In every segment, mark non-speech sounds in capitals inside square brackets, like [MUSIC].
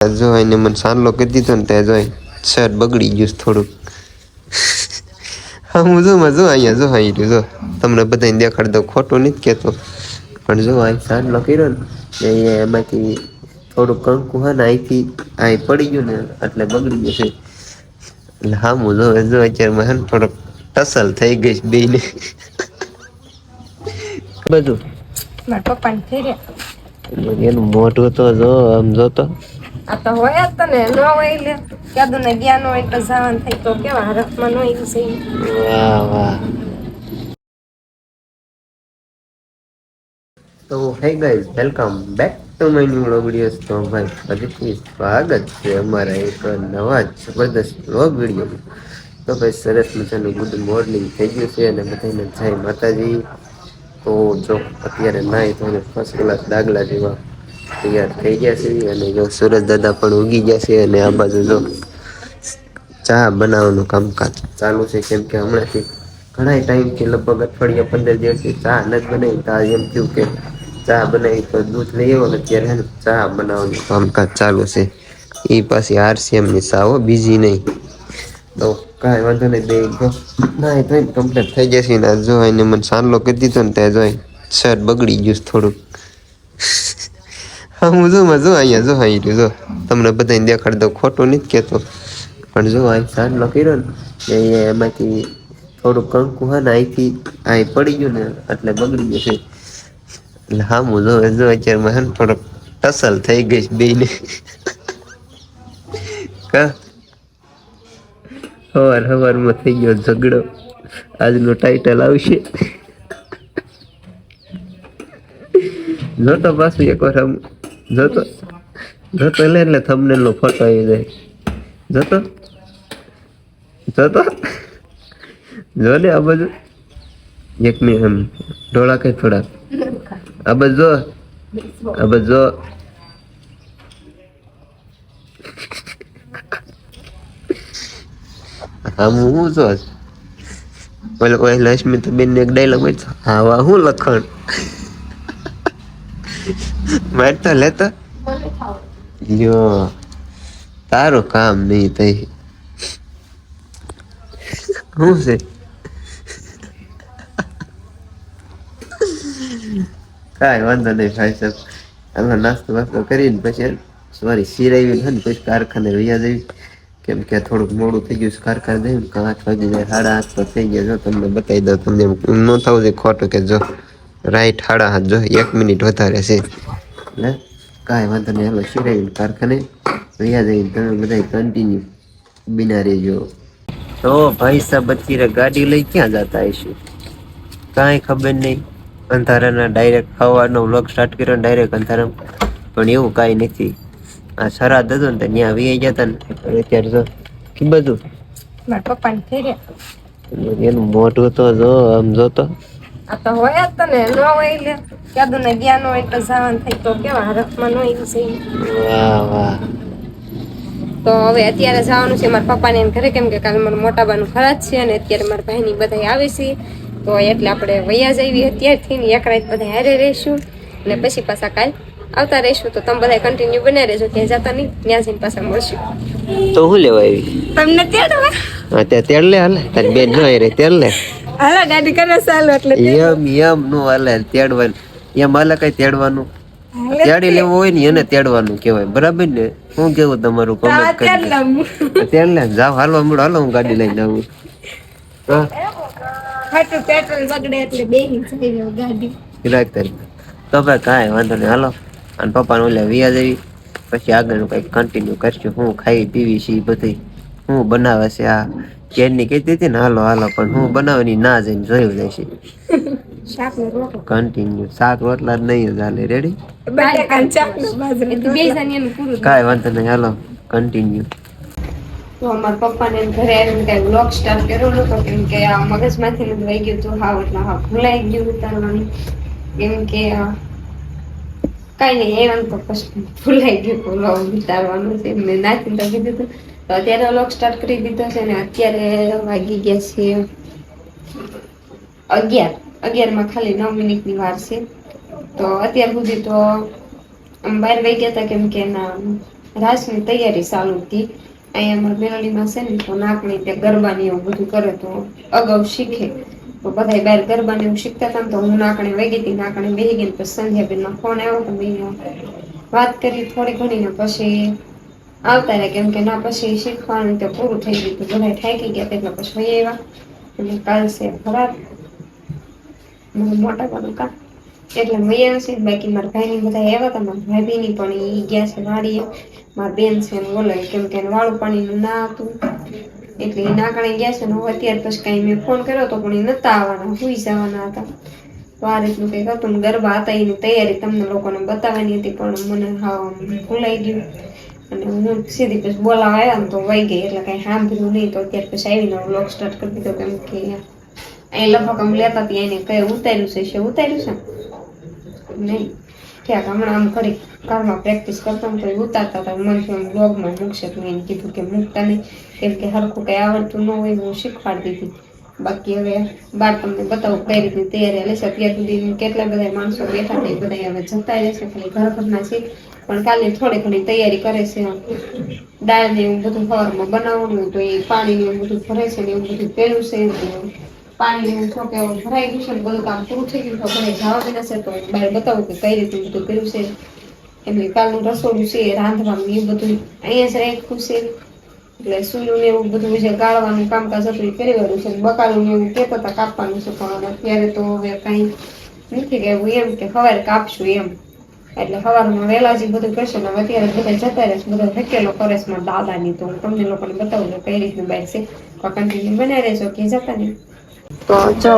જો ને મને સાનલો કરી દીધો ને ત્યાં જોઈ શર્ટ બગડી ગયું થોડુંક. હા હું જોમાં જો અહીંયા જો અહીં રહ્યું જો તમને બધાને દેખાડ દઉં ખોટું નથી કહેતો. પણ જો અહીં સાનલો કર્યો ને એ એમાંથી થોડુંક કંકુ હે ને અહીંથી અહીં પડી ગયું ને એટલે બગડી ગયું છે. એટલે હા હું જો જો અત્યારે હે થોડોક ટસલ થઈ ગઈ છે બેયને. બધું. એનું મોઢું તો જો આમ જોતો. આ તો હોય જ તને ન હોય લે ક્યાદું ને ગયા ન હોય તો જવાનું થાય તો કેવા હરખમાં નો એવું છે વાહ વાહ. તો hey guys welcome back to my new vlog videos તો ભાઈ ફરીથી સ્વાગત છે અમારા એક નવા જબરદસ્ત વ્લોગ વિડીયોમાં તો ભાઈ સરસ મજાનું ગુડ મોર્નિંગ થઈ ગયું છે અને બધાને જય માતાજી. તો જો અત્યારે નાય તો ફર્સ્ટ ક્લાસ દાગલા જેવા તૈયાર થઈ ગયા છે અને જો સુરજ દાદા પણ ઉગી ગયા છે અને આ બાજુ જો ચા બનાવવાનું કામકાજ ચાલુ છે, કેમ કે હમણાંથી ઘણા ટાઈમથી લગભગ અઠવાડિયા પંદર દિવસથી ચા નથી બનાવી. તો આજે એમ થયું કે ચા બનાવી તો દૂધ લઈ આવ્યો ને ત્યારે હે ને ચા બનાવવાનું કામકાજ ચાલુ છે. એ પાછી આરસીએમની ચા હો, બીજી નહીં. તો કાંઈ વાંધો નહીં, બે ગો ના, એ તો કમ્પ્લીટ થઈ જશે ને આ જો એને મને સાનલો કરી દીધો ને ત્યાં જોઈ શર્ટ બગડી ગયું છે થોડુંક. હા જો જો અહીંયા જો અહીં જો તમને બધાને દેખાડ દઉં, ખોટું નથી કહેતો. પણ જો અહીં સાનલો કર્યો ને, એ એમાંથી થોડુંક કંકુ હે ને અહીંથી અહીં પડી ગયું ને, એટલે બગડી ગયું છે. એટલે હા, હું જો જો અત્યારે હે ને, થોડોક ટસલ થઈ ગઈ છે બેને [LAUGHS] કા? સવાર સવારમાં થઈ ગયો ઝઘડો. આજનો ટાઈટલ આવશે. [LAUGHS] જોતો પાછું એક વાર જોતો. જોતો લે એટલે થંબનેલ નો ફોટો આવી જાય. જોતો. જોતો. જો ને આ બાજુ. એક મિનિટ એમ. ઢોળા કઈ થોડા. આ બાજુ જો. આ બાજુ જો. હા હું છો ઓલે ઓલે લક્ષ્મી તો બેન ને એક ડાયલોગ હા, હું લખણ. માર તો લેતો લ્યો તારું કામ નહીં થઈ શું છે કાંઈ વાંધો નહીં ભાઈ સાહેબ હાલો નાસ્તો વાસ્તો કરીને પછી સોરી સિરાવી ને, પછી કારખાને વૈયા જવી કેમ કે થોડુંક મોડું થઈ ગયું કારખાને જઈને કે આઠ વાગી જાય સાડા આઠ તો થઈ ગયા. જો તમને બતાવી દઉં તમને ન થવું છે ખોટું કે જો. રાઈટ સાડા હાથ જો એક મિનિટ વધારે છે. એટલે કાંઈ વાંધો નહીં હાલો સિરાવી કારખાને. રહ્યા જઈને તમે બધા કન્ટિન્યુ બિના રહેજો તો ભાઈ સાહેબ અત્યારે ગાડી લઈ ક્યાં જતા હશું? કાંઈ ખબર નહીં. અંધારાના ડાયરેક્ટ ખાવાનો વ્લોગ સ્ટાર્ટ કર્યો ને ડાયરેક્ટ અંધારામાં. પણ એવું કાંઈ નથી. આ સરાદ હતો ને તો ત્યાં વી જતા ને. અત્યારે જો કે બધું? એનું મોઢું તો જો આમ જોતો. આ તો હોય જ તને ન હોય લે ક્યાદું ને ગયા ન હોય તો જવાનું થાય તો કેવા હરખમાં ન હોય છે. વાહ વાહ. તો હવે અત્યારે જવાનું છે મારા પપ્પાને એમ ઘરે કેમ કે કાલે મારા મોટા બાનું ખરા જ છે અને અત્યારે મારા ભાઈની બધા આવે છે. તો એટલે આપણે વૈયા જઈએ અત્યારથી ને એક રાત બધા હારે રહીશું અને પછી પાછા કાલ આવતા રહીશું. તો તમે બધા કન્ટિન્યુ બને રહેજો ત્યાં જતા નહીં ત્યાં જઈને પાછા મળશું. તો હું લેવા આવી? તમને તેડવા હા ત્યાં તેડ લે હાલે તારી બેન જો રે તેડ લે. હાલો ગાડી કરે ચાલો એટલે એમ એમ નું હાલે તેડવાનું. એમ હાલે કઈ તેડવાનું? તેડી લેવું હોય ને એને તેડવાનું કહેવાય. બરાબર ને? હું કેવું તમારું કોમેન્ટ કરી તેડ લે જાવ હાલો હમણાં હાલો હું ગાડી લઈને આવું. હાટું પેટ્રોલ બગડે એટલે બેહી જઈ ગાડી. રાખ તારી. તો ભાઈ કાંઈ વાંધો નહીં. હાલો. અને પપ્પાને ઓલે વિયા દેવી પછી આગળનું કંઈક કન્ટિન્યુ કરશું. હું ખાઈ પીવી છે બધી. હું બનાવે છે આ. ચેનની કહેતી હતી ને હાલો હાલો પણ હું બનાવવાની ના જઈને જોયું જશે શાક કન્ટિન્યુ શાક રોટલા જ નહીં ચાલે રેડી કાંઈ વાંધો નહીં હાલો કન્ટિન્યુ તો અમારા પપ્પાને એમ ઘરે આવીને કઈ વ્લોગ સ્ટાર્ટ કર્યો નતો કેમ કે આ મગજમાંથી વહી ગયું હતું હાવ એટલે હા ભૂલાઈ ગયું ઉતારવાનું. કેમ કે કાંઈ નહીં એમ તો પછી ભૂલાઈ ગયું ઉતારવાનું છે. મેં નાખીને તો કીધું હતું તો અત્યારે વ્લોગ સ્ટાર્ટ કરી દીધો છે ને અત્યારે વાગી ગયા છે અગિયાર. અગિયારમાં ખાલી નવ મિનિટની વાર છે. તો અત્યાર સુધી તો બહાર વહી ગયા હતા કેમ કે એના રાસની તૈયારી ચાલુ હતી. અહીંયા અમારા મેલડીમાં છે ને તો નાકની ત્યાં ગરબાની એવું બધું કરે તો અગાઉ શીખે. તો બધા બહાર ગરબાને એવું શીખતા હતા તો હું નાકણે વહી હતી, નાકણે બેસી ગઈ પછી સંધ્યાબેનનો ફોન આવ્યો તો મેં વાત કરી થોડી ઘણી ને પછી આવતા રહે કેમ કે ના, પછી શીખવાનું તો પૂરું થઈ ગયું બધા થાકી ગયા એટલે પછી હોય એવા એટલે કાલ છે ખરાબ મોટા બાનું કા? એટલે મેં આવ્યા છે. બાકી મારા ભાઈની બધા આવ્યા હતા. મારા ભાભીની પણ એ ગયા છે વાડીએ. મારા બેન છે એમ બોલે કેમ કે વાળું પાણીનું ના હતું. એટલે એ નાકણે ગયા છે ને અત્યારે પછી કાંઈ મેં ફોન કર્યો તો પણ એ નતા આવવાના સુઈ જવાના હતા. તો આ રીતનું કંઈક હતું ગરબા હતા, એની તૈયારી તમને લોકોને બતાવવાની હતી, પણ મને હા, ભૂલાઈ ગયું. અને હું સીધી પછી બોલાવા આવ્યા ને તો વહી ગઈ. એટલે કાંઈ સાંભળ્યું નહીં. તો અત્યારે પછી આવીને બ્લોગ સ્ટાર્ટ કરી દીધો કેમ કે અહીં લગભગ આમ લેતા હતી, એને કઈ ઉતાર્યું છે? છે ઉતાર્યું છે? નહીં. ક્યાંક હમણાં આમ કરી કારમાં પ્રેક્ટિસ કરતા તો ઉતારતા હતા. મને થયું આમ બ્લોગમાં મૂકશે તો એને કીધું કે મૂકતા નહીં. કેમ કે હરખું કંઈ આવડતું ન હોય હું શીખવાડી દીધી. બાકી હવે બાર તમને બતાવું કઈ રીતની તૈયારી લેશે અત્યાર સુધી કેટલા બધા માણસો બેઠા હતા બધા હવે જતા રહેશે. ખાલી ઘર ઘરના છે. પણ કાલે થોડી ઘણી તૈયારી કરે છે. દાળ ને એવું બધું સવારમાં બનાવવાનું તો એ પાણી ને એવું બધું ભરે છે ને એવું બધું પેલું છે. પાણી ને છો કે ભરાઈ ગયું છે ને બધું કામ પૂરું થઈ ગયું તો ઘરે જવા દેના છે તો બહાર બતાવું કે કઈ રીતે બધું કર્યું છે. એટલે કાલનું રસોડું છે, રાંધવાનું એ બધું. અહીંયા જ રાખ્યું છે. એટલે સૂલું ને એવું બધું જે ગાળવાનું કામકાજ હતું એ કરી વાળું છે બકાલું ને એવું કહેતા હતા કાપવાનું છે. પણ અત્યારે તો હવે કાંઈ નથી કહેવું એમ કે સવારે કાપશું એમ. એટલે સવારમાં વહેલા જ બધું કરશે ને અત્યારે બધા જતા રહેશે બધો ઢકેલો કરે છે મારા દાદાની તો હું તમને લોકોને બતાવું છું કઈ રીતનું બહાર છે. તો કન્ટિન્યુ બનાવી રહેજો કે જતા નહીં તો જો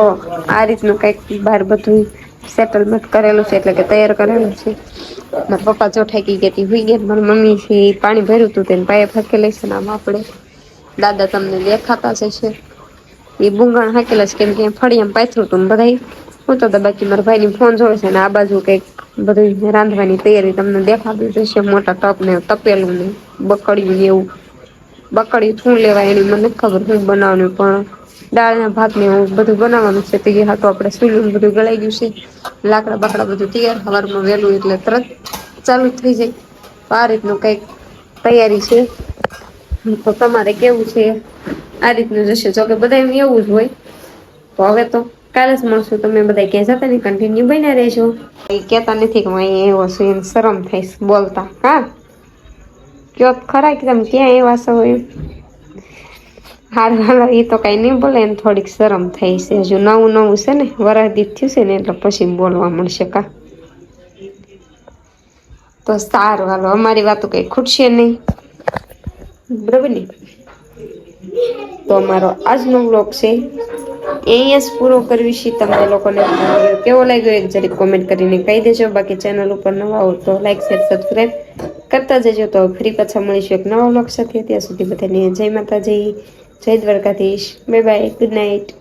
આ રીતનું કંઈક બહાર બધું સેટલમેન્ટ કરેલું છે, એટલે કે તૈયાર કરેલું છે. મારા પપ્પા જો ઠેકી ગઈ હતી હુઈ મારી મમ્મી છે પાણી ભર્યું હતું તેને પાયે ફકેલે છે ને આમ આપણે. દાદા તમને દેખાતા છે એ બુંગાણ હાકેલા છે, કેમ કે ફળિયામાં પાથરું હતું બધા હું તો બાકી મારા ભાઈની ફોન જોડે છે ને આ બાજુ કંઈક બધું રાંધવાની તૈયારી તમને દેખાતું જશે મોટા ટપ ને તપેલું ને બકડ્યું એવું. બકડી શું લેવાય એની મને ખબર શું બનાવવાનું પણ દાળના ભાત ને એવું બધું બનાવવાનું છે. તો એ હાટું આપણે સુલું બધું ગળાઈ ગયું છે. લાકડા બાકડા બધું તૈયાર સવારમાં વહેલું એટલે તરત ચાલુ થઈ જાય. તો આ રીતનું કંઈક તૈયારી છે. તો તમારે કેવું છે? આ રીતનું જશે જો કે બધા એવું જ હોય. તો હવે તો કાલે જ મળશું. તમે બધા ક્યાં જતા નહીં કન્ટિન્યુ બન્યા રહેજો. એ કહેતા નથી કે હું અહીંયા એવો છું એને શરમ થઈશ બોલતા. હા? કયો ખરા કે તમે ક્યાં એવા છો એમ? હાર હાલો એ તો કાંઈ નહીં બોલે એને થોડીક શરમ થઈ છે. હજુ નવું નવું છે ને વરાદીત થયું છે ને એટલે પછી બોલવા મળશે કા. તો સારું હાલો અમારી વાતો કંઈ ખૂટશે નહીં. બરાબર ને? તો અમારો આજનો બ્લોગ છે. એ અહીંયા જ પૂરો કરવી છે. તમને લોકોને કેવો લાગ્યો એક જરી કોમેન્ટ કરીને કહી દેજો. બાકી ચેનલ ઉપર નવા હો તો લાઈક શેર સબસ્ક્રાઈબ કરતા જજો તો ફરી પાછા મળીશું એક નવા બ્લોગ સાથે. ત્યાં સુધી બધાને જય માતાજી, જય Dwarkadhish. Bye bye good night